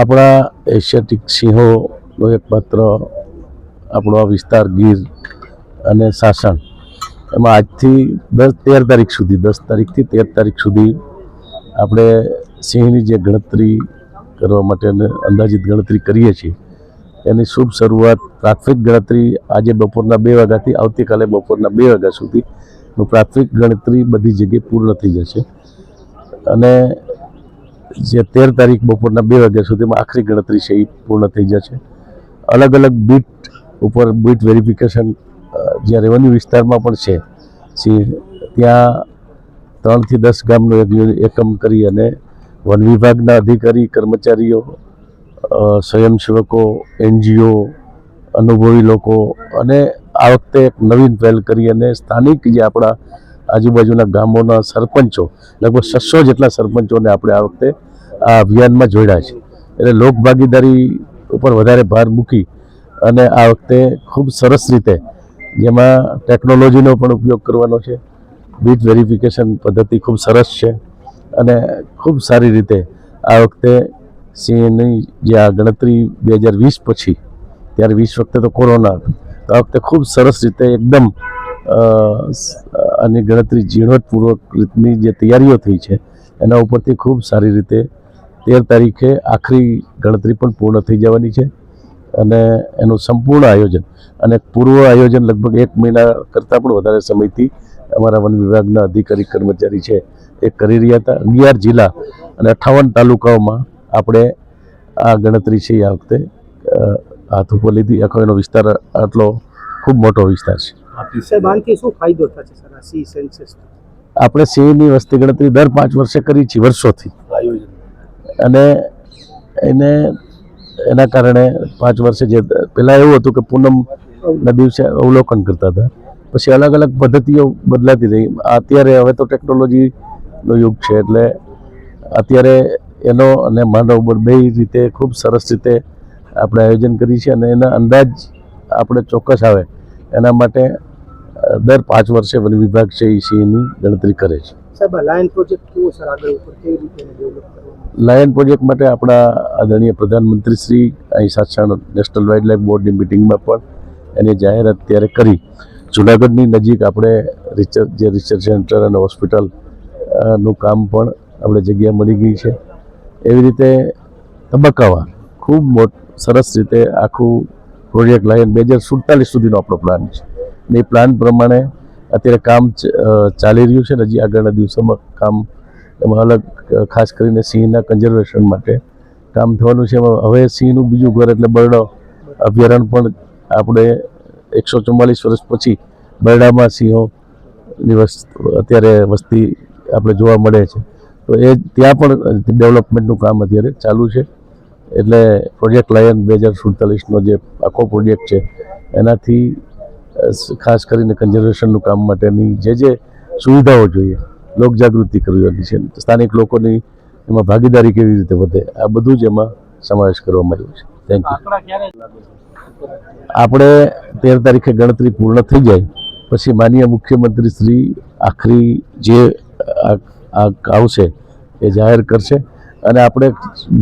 આપણા એશિયાટિક સિંહોનો એકમાત્ર આપણો આ વિસ્તાર ગીર અને સાસણ. એમાં આજથી દસ તેર તારીખ સુધી, દસ તારીખથી તેર તારીખ સુધી આપણે સિંહની જે ગણતરી કરવા માટે અંદાજિત ગણતરી કરીએ છીએ, એની શુભ શરૂઆત પ્રાથમિક ગણતરી આજે બપોરના બે વાગ્યાથી આવતીકાલે બપોરના બે વાગ્યા સુધી. પ્રાથમિક ગણતરી બધી જગ્યાએ પૂર્ણ થઈ જશે. અને જે તેર તારીખ બપોરના બે વાગ્યા સુધીમાં આખરી ગણતરી છે એ પૂર્ણ થઈ જશે. અલગ અલગ બીટ ઉપર બીટ વેરિફિકેશન જ્યાં રેવન્યુ વિસ્તારમાં પણ છે ત્યાં ત્રણથી દસ ગામનો એક એકમ કરી અને વન વિભાગના અધિકારી, કર્મચારીઓ સ્વયંસેવકો, એનજીઓ, અનુભવી લોકો અને આ વખતે એક નવીન પહેલ કરી અને સ્થાનિક જે આપણા આજુબાજુના ગામોના સરપંચો, લગભગ છસો જેટલા સરપંચોને આપણે આ વખતે આ અભિયાનમાં જોડ્યા છે. એટલે લોકભાગીદારી ઉપર વધારે ભાર મૂકી અને આ વખતે ખૂબ સરસ રીતે જેમાં ટેકનોલોજીનો પણ ઉપયોગ કરવાનો છે. બીટ વેરિફિકેશન પદ્ધતિ ખૂબ સરસ છે અને ખૂબ સારી રીતે આ વખતે સિંહની જે આ ગણતરી બે હજાર વીસ પછી, ત્યારે વીસ વખતે તો કોરોના હતો. આ વખતે ખૂબ સરસ રીતે એકદમ અ, સ- આની ગણતરી ઝીણવટપૂર્વક રીતની જે તૈયારીઓ થઈ છે એના ઉપરથી ખૂબ સારી રીતે તેર તારીખે આખરી ગણતરી પણ પૂર્ણ થઈ જવાની છે અને એનું સંપૂર્ણ આયોજન અને પૂર્વ આયોજન લગભગ એક મહિના કરતાં પણ વધારે સમયથી અમારા વન વિભાગના અધિકારી કર્મચારી છે એ કરી રહ્યા હતા. અગિયાર જિલ્લા અને અઠ્ઠાવન તાલુકાઓમાં આપણે આ ગણતરી છે આ વખતે હાથ ઉપર લીધી. આખો એનો વિસ્તાર આટલો ખૂબ મોટો વિસ્તાર છે. સાહેબ આનાથી શું ફાયદો થશે સર આ સી સેન્સસ આપણે સિંહની વસ્તી ગણતરી દર પાંચ વર્ષે કરી છે વર્ષોથી. અને એને એના કારણે પાંચ વર્ષે જે પહેલાં એવું હતું કે પૂનમના દિવસે અવલોકન કરતા હતા. પછી અલગ અલગ પદ્ધતિઓ બદલાતી રહી. અત્યારે હવે તો ટેકનોલોજીનો યુગ છે એટલે અત્યારે એનો અને માનવ બે રીતે ખૂબ સરસ રીતે આપણે આયોજન કરી છે અને એના અંદાજ આપણે ચોક્કસ આવે. એના માટે દર પાંચ વર્ષે વન વિભાગ છે એ સિંહની ગણતરી કરે છે. સાહેબ લાયન પ્રોજેક્ટ કેવો સર આગળ ઉપર કેવી રીતે ડેવલપ લાયન પ્રોજેક્ટ માટે આપણા આદરણીય પ્રધાનમંત્રી શ્રી અહીં સાસણ નેશનલ વાઇલ્ડ લાઇફ બોર્ડની મિટિંગમાં પણ એની જાહેરાત ત્યારે કરી. જુનાગઢની નજીક આપણે રિસર્ચ જે રિસર્ચ સેન્ટર અને હોસ્પિટલનું કામ પણ આપણે જગ્યા મળી ગઈ છે. એવી રીતે તબક્કાવાર ખૂબ મોટ સરસ રીતે આખું પ્રોજેક્ટ લાયન બે હજાર સુડતાલીસ સુધીનો આપણો પ્લાન છે. ને પ્લાન પ્રમાણે અત્યારે કામ ચાલી રહ્યું છે ને હજી આગળના દિવસોમાં કામ એમાં અલગ ખાસ કરીને સિંહના કન્ઝર્વેશન માટે કામ થવાનું છે. હવે સિંહનું બીજું ઘર એટલે બરડો અભયારણ્ય પણ આપણે એકસો ચુમ્માલીસ વર્ષ પછી બરડામાં સિંહોની અત્યારે વસ્તી આપણે જોવા મળે છે. તો એ ત્યાં પણ ડેવલપમેન્ટનું કામ અત્યારે ચાલુ છે. એટલે પ્રોજેક્ટ લાયન બે હજાર સુડતાલીસનો જે આખો પ્રોજેક્ટ છે, એનાથી ખાસ કરીને કન્ઝર્વેશનનું કામ માટેની જે જે સુવિધાઓ જોઈએ લોકજાગૃતિ કરવી છે સ્થાનિક લોકોની એમાં ભાગીદારી કેવી રીતે વધે આ બધું જ એમાં સમાવેશ કરવામાં આવ્યો છે. થેન્ક યુ આપણે તેર તારીખે ગણતરી પૂર્ણ થઈ જાય પછી માનીય મુખ્યમંત્રી શ્રી આખરી જે આ આ આવશે એ જાહેર કરશે અને આપણે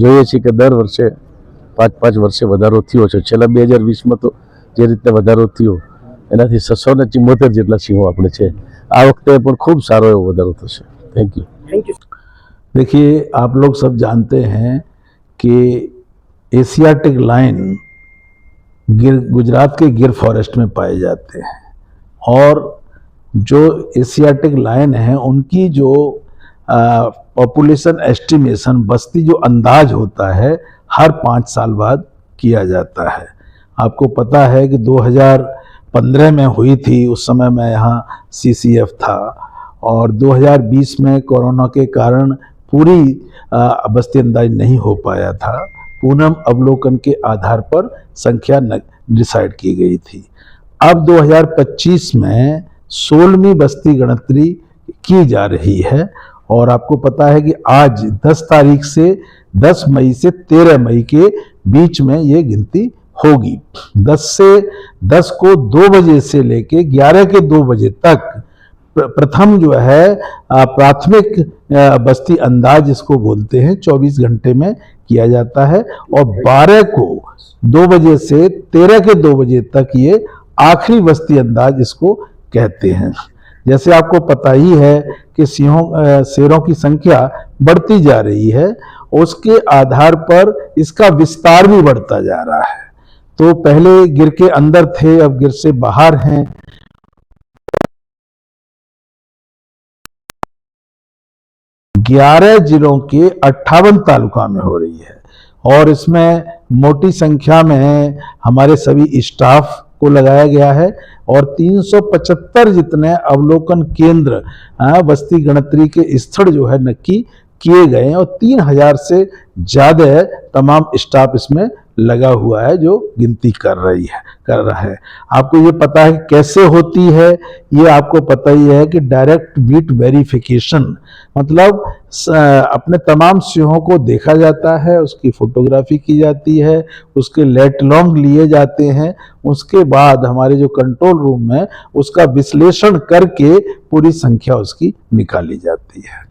જોઈએ છીએ કે દર વર્ષે પાંચ પાંચ વર્ષે વધારો થયો છે. છેલ્લા બે હજાર વીસમાં તો જે રીતે વધારો થયો એનાથી છસો ને ચુમ્મોતેર જેટલા સિંહો આપણે છે આ વખતે પણ ખૂબ સારો એવો વધારો થશે થેન્ક યુ થેન્ક યુ देखिए आप लोग सब जानते हैं कि एशियाटिक लाइन गिर गुजरात के गिर फॉरेस्ट में पाए जाते हैं और जो एशियाटिक लाइन है उनकी जो पॉपुलेशन एस्टिमेशन बस्ती जो अंदाज होता है हर पाँच साल बाद किया जाता है आपको पता है कि 2015 में हुई थी, उस समय मैं यहाँ सीसीएफ था। और 2020 में कोरोना के कारण पूरी बस्ती अंदाज नहीं हो पाया था। पूनम अवलोकन के आधार पर संख्या डिसाइड की गई थी। अब 2025 में सोलहवीं बस्ती गणतरी की जा रही है और आपको पता है कि आज 10 तारीख से 10 मई से 13 मई के बीच में ये गिनती होगी। 10 से 10 को 2 बजे से लेके 11 के 2 बजे तक प्रथम जो है प्राथमिक बस्ती अंदाज इसको बोलते हैं 24 घंटे में किया जाता है और 12 को दो बजे से 13 के दो बजे तक ये आखिरी बस्ती अंदाज इसको कहते हैं। जैसे आपको पता ही है कि सिंहों शेरों की संख्या बढ़ती जा रही है, उसके आधार पर इसका विस्तार भी बढ़ता जा रहा है। तो पहले गिर के अंदर थे अब गिर से बाहर हैं। ग्यारह जिलों के अट्ठावन तालुका में हो रही है और इसमें मोटी संख्या में हमारे सभी स्टाफ को लगाया गया है और 375 जितने अवलोकन केंद्र हाँ, बस्ती गणतरी के स्थल जो है नक्की किए गए हैं और 3000 से ज़्यादा तमाम स्टाफ इसमें लगा हुआ है जो गिनती कर रही है, कर रहा है। आपको ये पता है कैसे होती है, ये आपको पता ही है कि डायरेक्ट बीट वेरिफिकेशन मतलब अपने तमाम सिंहों को देखा जाता है, उसकी फोटोग्राफी की जाती है, उसके लेट लॉन्ग लिए जाते हैं, उसके बाद हमारे जो कंट्रोल रूम है, उसका विश्लेषण करके पूरी संख्या उसकी निकाली जाती है।